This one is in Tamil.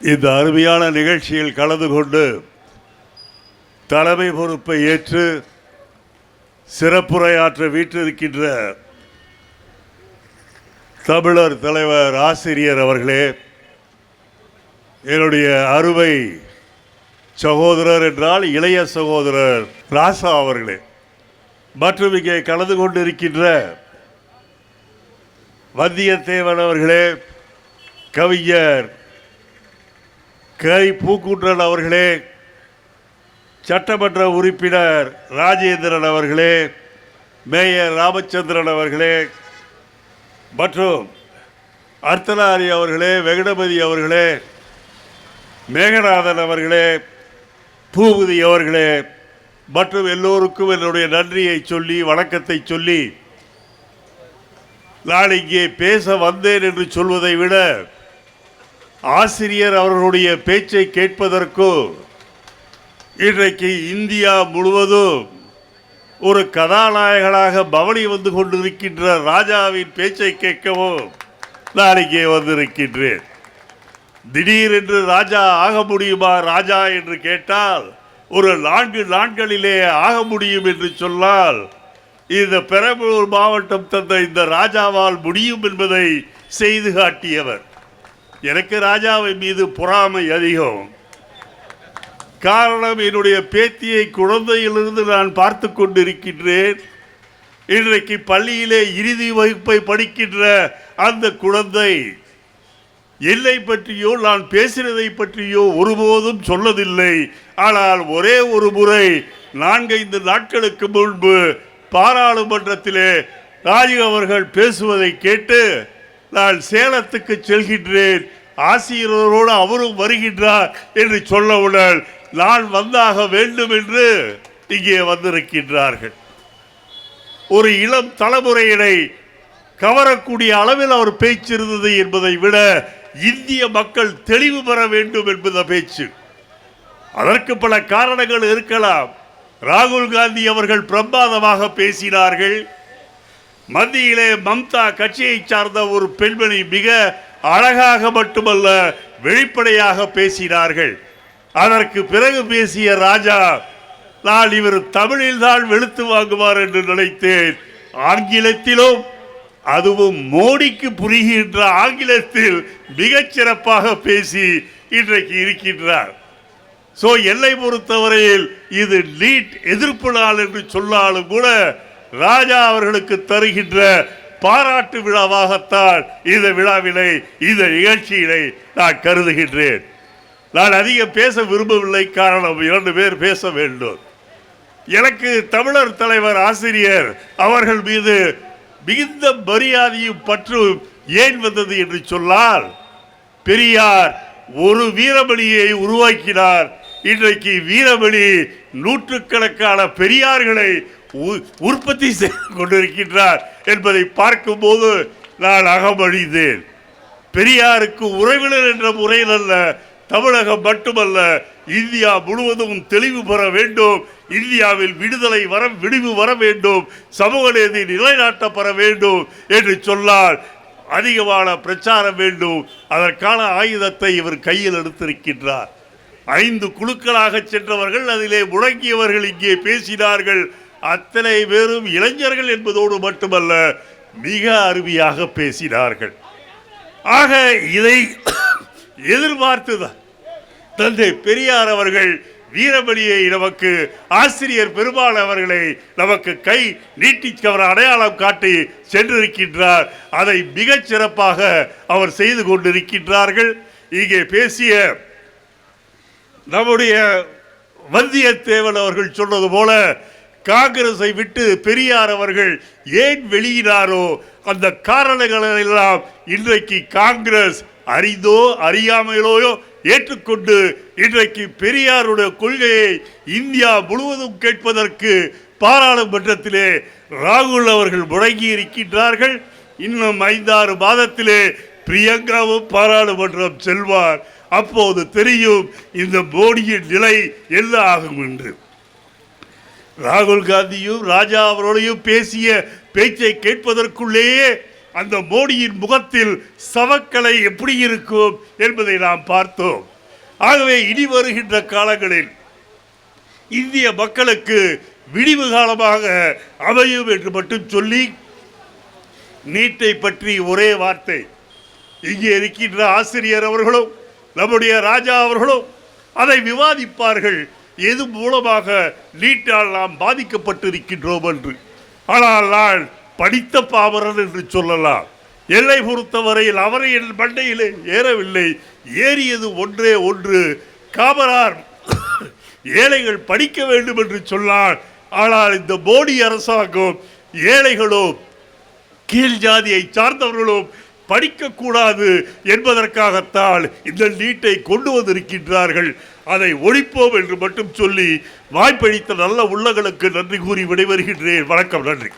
இந்த அருமையான நிகழ்ச்சியில் கலந்து கொண்டு தலைமை பொறுப்பை ஏற்று சிறப்புரையாற்ற வீற்றிருக்கின்ற தமிழர் தலைவர் ஆசிரியர் அவர்களே என்னுடைய அருமை சகோதரர் என்றால் இளைய சகோதரர் ராசா அவர்களே. மற்றும் இங்கே கலந்து கொண்டிருக்கின்ற வந்தியத்தேவன் அவர்களே கவிஞர் கை பூக்குன்றன் அவர்களே சட்டமன்ற உறுப்பினர் ராஜேந்திரன் அவர்களே மேயர் ராமச்சந்திரன் அவர்களே மற்றும் அர்த்தலாரி அவர்களே வெங்கடபதி அவர்களே மேகநாதன் அவர்களே பூபதி அவர்களே மற்றும் எல்லோருக்கும் என்னுடைய நன்றியை சொல்லி வணக்கத்தை சொல்லி நான் இங்கே பேச வந்தேன் என்று சொல்வதை விட ஆசிரியர் அவர்களுடைய பேச்சை கேட்பதற்கோ இன்றைக்கு இந்தியா முழுவதும் ஒரு கதாநாயகனாக பவனி வந்து கொண்டிருக்கின்ற ராஜாவின் பேச்சை கேட்கவும் நான் இங்கே வந்திருக்கின்றேன். திடீரென்று ராஜா ஆக முடியுமா ராஜா என்று கேட்டால் ஒரு நான்கு நாட்களிலே ஆக முடியும் என்று சொன்னால் இந்த பெரம்பலூர் மாவட்டம் தந்த இந்த ராஜாவால் முடியும் என்பதை செய்து காட்டியவர். எனக்கு ராஜாவின் மீது பொறாமை அதிகம். காரணம் என்னுடைய பேத்தியை குழந்தையிலிருந்து நான் பார்த்து கொண்டிருக்கின்றேன். இன்றைக்கு பள்ளியிலே இறுதி வகுப்பை படிக்கின்ற அந்த குழந்தை என்னை பற்றியோ நான் பேசினதை பற்றியோ ஒருபோதும் சொல்லதில்லை ஆனால் ஒரே ஒரு முறை நான்கைந்து நாட்களுக்கு முன்பு பாராளுமன்றத்திலே ராஜீவ் அவர்கள் பேசுவதை கேட்டு நான் சேலத்துக்கு செல்கின்றேன். ஆசிரியரோடு அவரும் வருகின்றார் என்று சொல்லவுடன் நான் வந்தாக வேண்டும் என்று இங்கே வந்திருக்கின்றார்கள். ஒரு இளம் தலைமுறையினை கவரக்கூடிய அளவில் அவர் பேச்சு இருந்தது என்பதை விட இந்திய மக்கள் தெளிவு பெற வேண்டும் என்பத பேச்சு. அதற்கு பல காரணங்கள் இருக்கலாம். ராகுல் காந்தி அவர்கள் பிரமாதமாக பேசினார்கள். மத்தியிலே மம்தா கட்சியை சார்ந்த ஒரு பெண்மணி மிக அழகாக மட்டுமல்ல வெளிப்படையாக பேசினார்கள். அதற்கு பிறகு பேசிய ராஜா நான் இவர் தமிழில் தான் வெளுத்து வாங்குவார் என்று நினைத்தேன். ஆங்கிலத்திலும் அதுவும் மோடிக்கு புரிகின்ற ஆங்கிலத்தில் மிகச் சிறப்பாக பேசி இன்றைக்கு இருக்கின்றார். சோ என்னை பொறுத்தவரையில் இது நீட் எதிர்ப்பு நாள் என்று சொன்னாலும் கூட ராஜா அவர்களுக்கு தருகின்ற பாராட்டு விழாவாகத்தான் இந்த விழாவினை இந்த நிகழ்ச்சியினை நான் கருதுகின்றேன். நான் அதிகம் பேச விரும்பவில்லை காரணம் இரண்டு பேர் பேச வேண்டும். எனக்கு தமிழர் தலைவர் ஆசிரியர் அவர்கள் மீது மிகுந்த மரியாதையும் பற்றும் ஏன் வந்தது என்று சொன்னால் பெரியார் ஒரு வீரமணியை உருவாக்கினார். இன்றைக்கு வீரமணி நூற்றுக்கணக்கான பெரியார்களை உற்பத்தி செய்து கொண்டிருக்கின்றார் என்பதை பார்க்கும்போது நான் அகமழிந்தேன் பெரியாருக்கு உறவினர் என்ற முறையில் அல்ல தமிழகம் மட்டுமல்ல இந்தியா முழுவதும் தெளிவு பெற வேண்டும் இந்தியாவில் விடுதலை வர விடிவு வர வேண்டும் சமூக நீதி நிலைநாட்டப்பட வேண்டும் என்று சொன்னால் அதிகமான பிரச்சாரம் வேண்டும். அதற்கான ஆயுதத்தை இவர் கையில் எடுத்திருக்கின்றார். ஐந்து குழுக்களாக சென்றவர்கள் அதிலே முழங்கியவர்கள் இங்கே பேசினார்கள். அத்தனை பேரும் இளைஞர்கள் என்பதோடு மட்டுமல்ல மிக அருமையாக பேசினார்கள். ஆக இதை எதிர்பார்த்துதான் தந்தை பெரியார் அவர்கள் வீரமணியை நமக்கு ஆசிரியர் பெருமாள் அவர்களை நமக்கு கை நீட்டிக்கவர் அடையாளம் காட்டி சென்றிருக்கின்றார். அதை மிகச் சிறப்பாக அவர் செய்து கொண்டிருக்கின்றார்கள். இங்கே பேசிய நம்முடைய வந்தியத்தேவன் அவர்கள் சொன்னது போல காங்கிரஸை விட்டு பெரியார் அவர்கள் ஏன் வெளியினாரோ அந்த காரணங்களெல்லாம் இன்றைக்கு காங்கிரஸ் அறிந்தோ அறியாமலோ ஏற்றுக்கொண்டு இன்றைக்கு பெரியாருடைய கொள்கையை இந்தியா முழுவதும் கேட்பதற்கு பாராளுமன்றத்திலே ராகுல் அவர்கள் முடங்கி இருக்கின்றார்கள். இன்னும் ஐந்தாறு மாதத்திலே பிரியங்காவும் பாராளுமன்றம் செல்வார். அப்போது தெரியும் இந்த மோடியின் நிலை என்ன ஆகும் என்று. ராகுல் காந்தியும் ராஜா அவரோடையும் பேசிய பேச்சை கேட்பதற்குள்ளேயே அந்த மோடியின் முகத்தில் சவக்கலை எப்படி இருக்கும் என்பதை நாம் பார்த்தோம். ஆகவே இனி வருகின்ற காலங்களில் இந்திய மக்களுக்கு விடிவு காலமாக அமையும் என்று மட்டும் சொல்லி நீட்டை பற்றி ஒரே வார்த்தை இங்கே இருக்கின்ற ஆசிரியர் அவர்களும் நம்முடைய ராஜா அவர்களும் அதை விவாதிப்பார்கள் எது மூலமாக நீட்டால் நாம் பாதிக்கப்பட்டிருக்கின்றோம் என்று. ஆனால் நான் படித்த பாமரன் என்று சொல்லலாம். எல்லை பொறுத்தவரையில் அவரை என் மண்டையிலே ஏறவில்லை. ஏறியது ஒன்றே ஒன்று. காமரார் ஏழைகள் படிக்க வேண்டும் என்று சொன்னார். ஆனால் இந்த மோடி அரசாங்கம் ஏழைகளும் கீழ் ஜாதியை சார்ந்தவர்களும் படிக்கக்கூடாது என்பதற்காகத்தான் இந்த நீட்டை கொண்டு வந்திருக்கின்றார்கள். அதை ஒழிப்போம் என்று மட்டும் சொல்லி வாய்ப்பளித்த நல்ல உள்ளங்களுக்கு நன்றி கூறி விடைபெறுகின்றேன். வணக்கம் நன்றி.